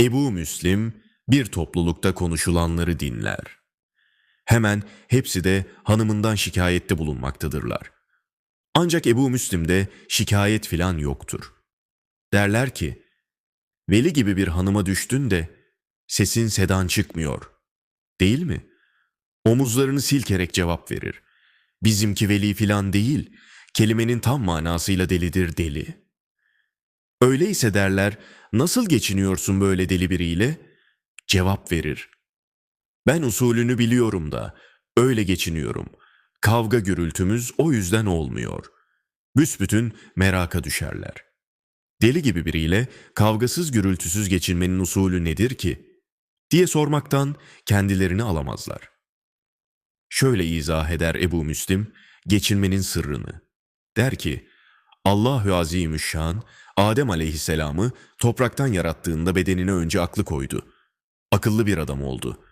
Ebu Müslim bir toplulukta konuşulanları dinler. Hemen hepsi de hanımından şikayette bulunmaktadırlar. Ancak Ebu Müslim'de şikayet filan yoktur. Derler ki, Veli gibi bir hanıma düştün de sesin sedan çıkmıyor. Değil mi? Omuzlarını silkerek cevap verir. Bizimki veli filan değil, kelimenin tam manasıyla delidir deli. Öyleyse derler, nasıl geçiniyorsun böyle deli biriyle? Cevap verir. Ben usulünü biliyorum da, öyle geçiniyorum. Kavga gürültümüz o yüzden olmuyor. Büsbütün meraka düşerler. Deli gibi biriyle kavgasız gürültüsüz geçinmenin usulü nedir ki? diye sormaktan kendilerini alamazlar. Şöyle izah eder Ebu Müslim geçinmenin sırrını. Der ki, Allahü Azimüşşan Adem aleyhisselamı topraktan yarattığında bedenine önce aklı koydu. Akıllı bir adam oldu.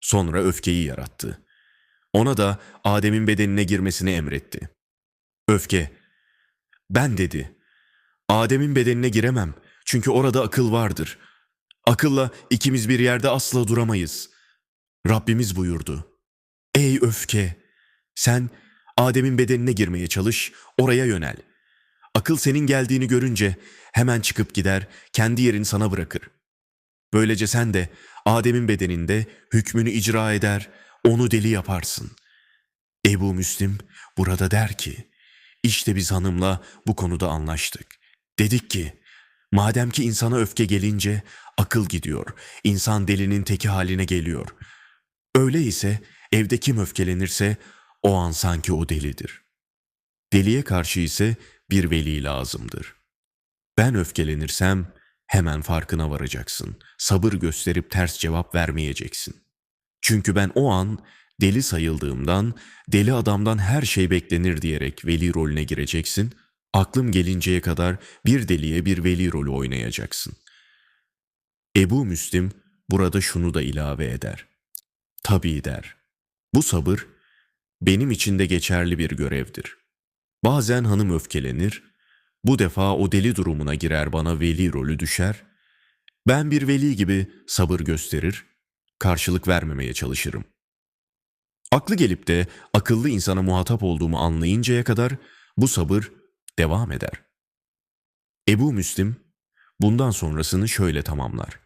Sonra öfkeyi yarattı. Ona da Adem'in bedenine girmesini emretti. Öfke, ben dedi, Adem'in bedenine giremem çünkü orada akıl vardır. Akılla ikimiz bir yerde asla duramayız. Rabbimiz buyurdu. Ey öfke! Sen Adem'in bedenine girmeye çalış, oraya yönel. Akıl senin geldiğini görünce hemen çıkıp gider, kendi yerini sana bırakır. Böylece sen de Adem'in bedeninde hükmünü icra eder, onu deli yaparsın. Ebu Müslim burada der ki, işte biz hanımla bu konuda anlaştık. Dedik ki, madem ki insana öfke gelince akıl gidiyor, insan delinin teki haline geliyor. Öyleyse evde kim öfkelenirse o an sanki o delidir. Deliye karşı ise bir veli lazımdır. Ben öfkelenirsem hemen farkına varacaksın. Sabır gösterip ters cevap vermeyeceksin. Çünkü ben o an deli sayıldığımdan, deli adamdan her şey beklenir diyerek veli rolüne gireceksin. Aklım gelinceye kadar bir deliye bir veli rolü oynayacaksın. Ebu Müslim burada şunu da ilave eder. Tabii der. Bu sabır benim için de geçerli bir görevdir. Bazen hanım öfkelenir, bu defa o deli durumuna girer bana veli rolü düşer. Ben bir veli gibi sabır gösterir, karşılık vermemeye çalışırım. Aklı gelip de akıllı insana muhatap olduğumu anlayıncaya kadar bu sabır devam eder. Ebu Müslim bundan sonrasını şöyle tamamlar.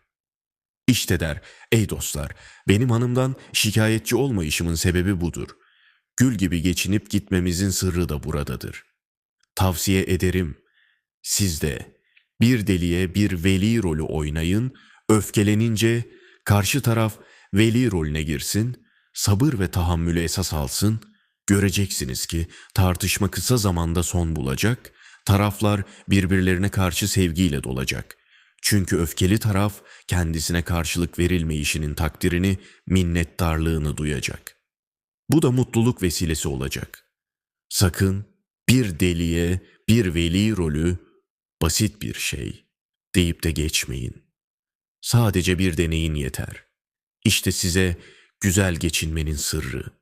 İşte der, ey dostlar, benim hanımdan şikayetçi olmayışımın sebebi budur. Gül gibi geçinip gitmemizin sırrı da buradadır. Tavsiye ederim, siz de bir deliye bir veli rolü oynayın, öfkelenince karşı taraf veli rolüne girsin, sabır ve tahammülü esas alsın, göreceksiniz ki tartışma kısa zamanda son bulacak, taraflar birbirlerine karşı sevgiyle dolacak. Çünkü öfkeli taraf kendisine karşılık verilmeyişinin takdirini, minnettarlığını duyacak. Bu da mutluluk vesilesi olacak. Sakın bir deliye bir veli rolü basit bir şey deyip de geçmeyin. Sadece bir deneyin yeter. İşte size güzel geçinmenin sırrı.